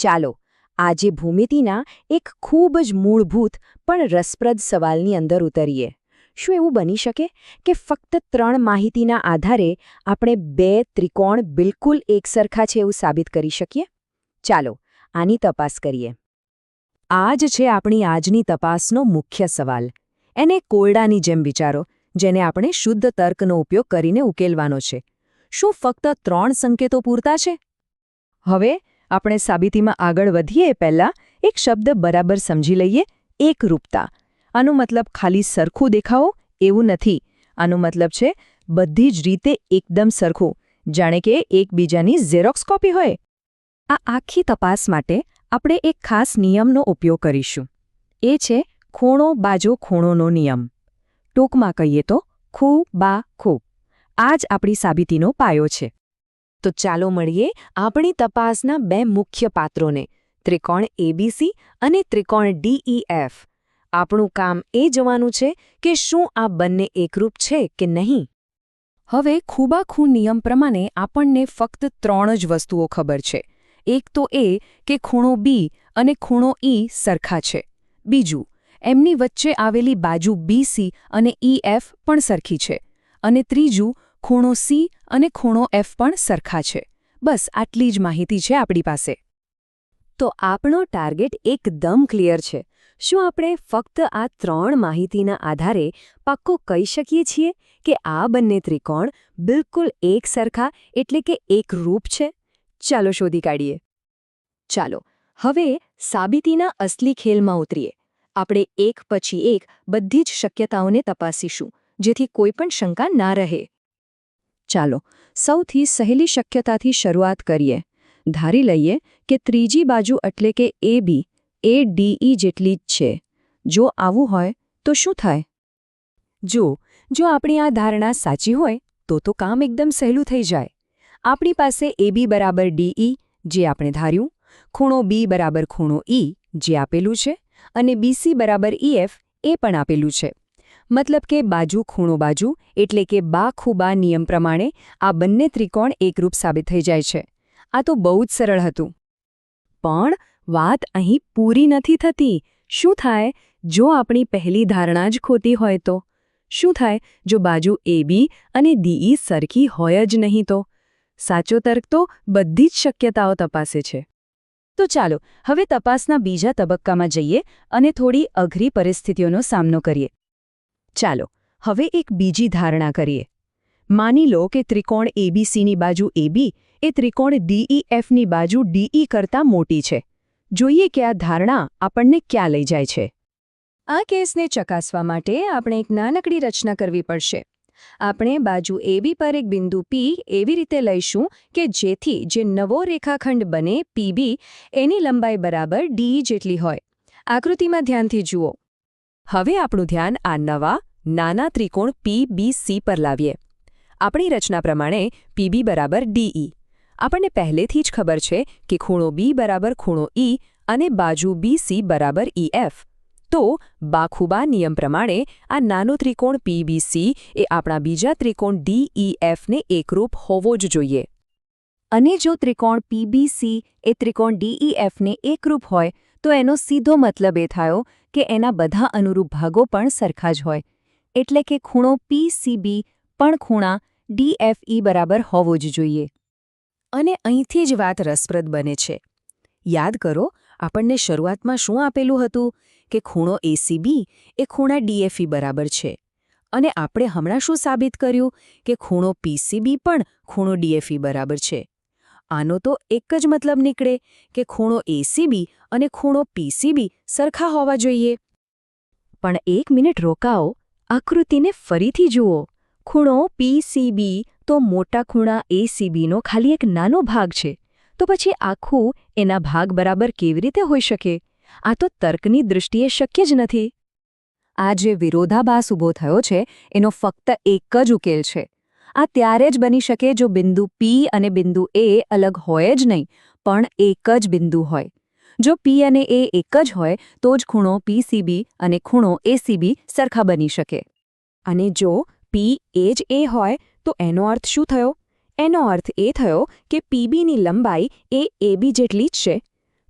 ચાલો, આજે ભૂમિતિના એક ખૂબ જ મૂળભૂત પણ રસપ્રદ સવાલની અંદર ઉતરીએ. શું એવું બની શકે કે ફક્ત ત્રણ માહિતીના આધારે આપણે બે ત્રિકોણ બિલકુલ એકસરખા છે એવું સાબિત કરી શકીએ? ચાલો, આની તપાસ કરીએ. આ જ છે આપણી આજની તપાસનો મુખ્ય સવાલ. એને કોરડાની જેમ વિચારો, જેને આપણે શુદ્ધ તર્કનો ઉપયોગ કરીને ઉકેલવાનો છે. શું ફક્ત ત્રણ સંકેતો પૂરતા છે? હવે આપણે સાબિતીમાં આગળ વધીએ, પહેલાં એક શબ્દ બરાબર સમજી લઈએ, એકરૂપતા. આનો મતલબ ખાલી સરખું દેખાવો એવું નથી. આનો મતલબ છે, બધી જ રીતે એકદમ સરખું. જાણે કે એકબીજાની ઝેરોક્સ કોપી હોય. આ આખી તપાસ માટે આપણે એક ખાસ નિયમનો ઉપયોગ કરીશું. એ છે, ખૂણો બાજુ ખૂણોનો નિયમ. ટૂંકમાં કહીએ તો, ખૂ, બા, ખૂ. આ જ આપણી સાબિતીનો પાયો છે. તો ચાલો મળીએ આપણી તપાસના બે મુખ્ય પાત્રોને, ત્રિકોણ એબીસી અને ત્રિકોણ ડીઈએફ આપણું કામ એ જોવાનું છે કે શું આ બંને એકરૂપ છે કે નહીં? હવે ખૂબાખૂ નિયમ પ્રમાણે આપણને ફક્ત ત્રણ જ વસ્તુઓ ખબર છે. એક તો એ કે ખૂણો બી અને ખૂણો ઈ સરખા છે. બીજું, એમની વચ્ચે આવેલી બાજુ બીસી અને ઈએફ પણ સરખી છે. અને ત્રીજું ખૂણો સી અને ખૂણો એફ પણ સરખા છે. બસ, આટલી જ માહિતી છે આપણી પાસે. તો આપણો ટાર્ગેટ એકદમ ક્લિયર છે. શું આપણે ફક્ત આ ત્રણ માહિતીના આધારે પાક્કો કહી શકીએ છીએ કે આ બંને ત્રિકોણ બિલકુલ એક સરખા એટલે કે એકરૂપ છે? ચાલો શોધી કાઢીએ. ચાલો, હવે સાબિતીના અસલી ખેલમાં ઉતરીએ. આપણે એક પછી એક બધી જ શક્યતાઓને તપાસીશું, જેથી કોઈ પણ શંકા ના રહે. ચાલો, સૌથી સહેલી શક્યતાથી શરૂઆત કરીએ. ધારી લઈએ કે ત્રીજી બાજુ એટલે કે એ બી, એ ડીઈ જેટલી જ છે. જો આવું હોય, તો શું થાય? જો જો આપણી આ ધારણા સાચી હોય, તો તો કામ એકદમ સહેલું થઈ જાય. આપણી પાસે એબી બરાબર ડીઈ જે આપણે ધાર્યું, ખૂણો બી બરાબર ખૂણો ઈ, જે આપેલું છે, અને બીસી બરાબર ઈએફ એ પણ આપેલું છે. મતલબ કે બાજુ ખૂણો બાજુ, એટલે કે બા ખૂબા નિયમ પ્રમાણે આ બંને ત્રિકોણ એકરૂપ સાબિત થઈ જાય છે. આ તો બહુ જ સરળ હતું. પણ વાત અહીં પૂરી નથી થતી. શું થાય જો આપણી પહેલી ધારણા જ ખોટી હોય તો? શું થાય જો બાજુ એબી અને ડીઈ સરખી હોય જ નહીં તો? સાચો તર્ક તો બધી જ શક્યતાઓ તપાસે છે. તો ચાલો, હવે તપાસના બીજા તબક્કામાં જઈએ અને થોડી અઘરી પરિસ્થિતિઓનો સામનો કરીએ. ચાલો, હવે એક બીજી ધારણા કરીએ. માની લો કે ત્રિકોણ એબીસીની બાજુ એબી એ ત્રિકોણ ડીઈએફની બાજુ ડીઈ કરતાં મોટી છે. જોઈએ કે આ ધારણા આપણને ક્યાં લઈ જાય છે. આ કેસને ચકાસવા માટે આપણે એક નાનકડી રચના કરવી પડશે. આપણે બાજુ એબી પર એક બિંદુ પી એવી રીતે લઈશું કે જેથી જે નવો રેખાખંડ બને પીબી એની લંબાઈ બરાબર ડી જેટલી હોય. આકૃતિમાં ધ્યાનથી જુઓ. હવે આપણું ધ્યાન આ નવા, નાના ત્રિકોણ પીબીસી પર લાવીએ. આપણી રચના પ્રમાણે પીબી બરાબર ડીઈ આપણને પહેલેથી જ ખબર છે કે ખૂણો બી બરાબર ખૂણો ઈ અને બાજુ બીસી બરાબર ઈએફ તો બાખુબા નિયમ પ્રમાણે આ નાનો ત્રિકોણ પીબીસી એ આપણા બીજા ત્રિકોણ ડીઈએફને એકરૂપ હોવો જ જોઈએ. અને જો ત્રિકોણ પીબીસી એ ત્રિકોણ ડીઈએફને એકરૂપ હોય, તો એનો સીધો મતલબ એ થયો કે એના બધા અનુરૂપ ભાગો પણ સરખા જ હોય. એટલે કે ખૂણો પીસીબી પણ ખૂણા ડીએફઈ બરાબર હોવો જ જોઈએ. અને અહીંથી જ વાત રસપ્રદ બને છે. યાદ કરો, આપણને શરૂઆતમાં શું આપેલું હતું? કે ખૂણો એસીબી એ ખૂણા ડીએફઈ બરાબર છે. અને આપણે હમણાં શું સાબિત કર્યું? કે ખૂણો પીસીબી પણ ખૂણો ડીએફઈ બરાબર છે. આનો તો એક જ મતલબ નીકળે કે ખૂણો એસીબી અને ખૂણો પીસીબી સરખા હોવા જોઈએ. પણ એક મિનિટ રોકાઓ, આકૃતિને ફરીથી જુઓ. ખૂણો પીસીબી તો મોટા ખૂણા એસીબીનો ખાલી એક નાનો ભાગ છે. તો પછી આખું એના ભાગ બરાબર કેવી રીતે હોઈ શકે? આ તો તર્કની દૃષ્ટિએ શક્ય જ નથી. આ જે વિરોધાભાસ ઊભો થયો છે, એનો ફક્ત એક જ ઉકેલ છે. આ ત્યારે જ બની શકે જો બિંદુ પી અને બિંદુ એ અલગ હોય જ નહીં, પણ એક જ બિંદુ હોય. જો પી અને એ એક જ હોય, તો જ ખૂણો પીસીબી અને ખૂણો એસીબી સરખા બની શકે. અને જો પી એ જ એ હોય, તો એનો અર્થ શું થયો? એનો અર્થ એ થયો કે પીબીની લંબાઈ એ એબી જેટલી જ છે.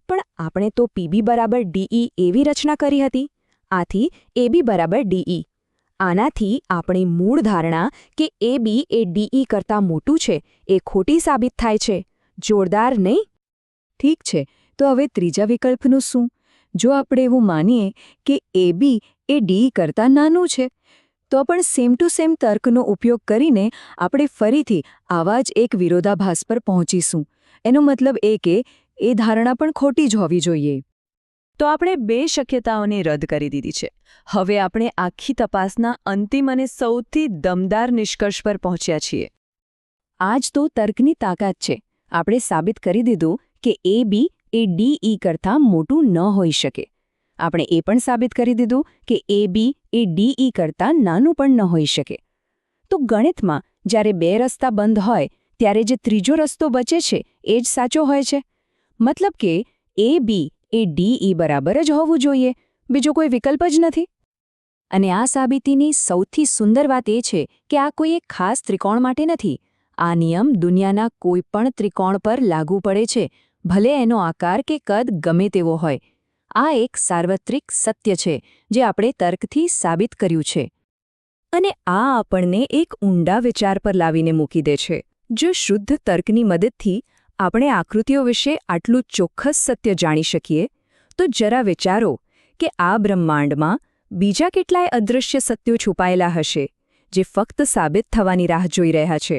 પણ આપણે તો પીબી બરાબર ડીઈ એવી રચના કરી હતી. આથી એબી બરાબર ડીઈ આનાથી આપણી મૂળ ધારણા કે એ બી એ ડીઈ કરતાં મોટું છે, એ ખોટી સાબિત થાય છે. જોરદાર નહીં? ઠીક છે, તો હવે ત્રીજા વિકલ્પનું શું? જો આપણે એવું માનીએ કે એ બી એ ડીઈ કરતાં નાનું છે, તો પણ સેમ ટુ સેમ તર્કનો ઉપયોગ કરીને આપણે ફરીથી આવા જ એક વિરોધાભાસ પર પહોંચીશું. એનો મતલબ એ કે એ ધારણા પણ ખોટી જ હોવી જોઈએ. તો આપણે બે શક્યતાઓને રદ કરી દીધી છે. હવે આપણે આખી તપાસના અંતિમ અને સૌથી દમદાર નિષ્કર્ષ પર પહોંચ્યા છીએ. આજ તો તર્કની તાકાત છે. આપણે સાબિત કરી દીધું કે એ બી એ ડીઈ કરતાં મોટું ન હોઈ શકે. આપણે એ પણ સાબિત કરી દીધું કે એ બી એ ડીઈ કરતાં નાનું પણ ન હોઈ શકે. તો ગણિતમાં જ્યારે બે રસ્તા બંધ હોય, ત્યારે જે ત્રીજો રસ્તો બચે છે, એ જ સાચો હોય છે? મતલબ કે એ બી એ ડીઈ બરાબર જ હોવું જોઈએ. બીજો કોઈ વિકલ્પ જ નથી. અને આ સાબિતીની સૌથી સુંદર વાત એ છે કે આ કોઈ એક ખાસ ત્રિકોણ માટે નથી. આ નિયમ દુનિયાના કોઈ પણ ત્રિકોણ પર લાગુ પડે છે, ભલે એનો આકાર કે કદ ગમે તેવો હોય. આ એક સાર્વત્રિક સત્ય છે, જે આપણે તર્કથી સાબિત કર્યું છે. અને આ આપણને એક ઊંડા વિચાર પર લાવીને મૂકી દે છે, જો શુદ્ધ તર્કની મદદથી આપણે આકૃતિઓ વિશે આટલું ચોક્કસ સત્ય જાણી શકીએ, તો જરા વિચારો કે આ બ્રહ્માંડમાં બીજા કેટલાય અદૃશ્ય સત્યો છુપાયેલા હશે, જે ફક્ત સાબિત થવાની રાહ જોઈ રહ્યા છે.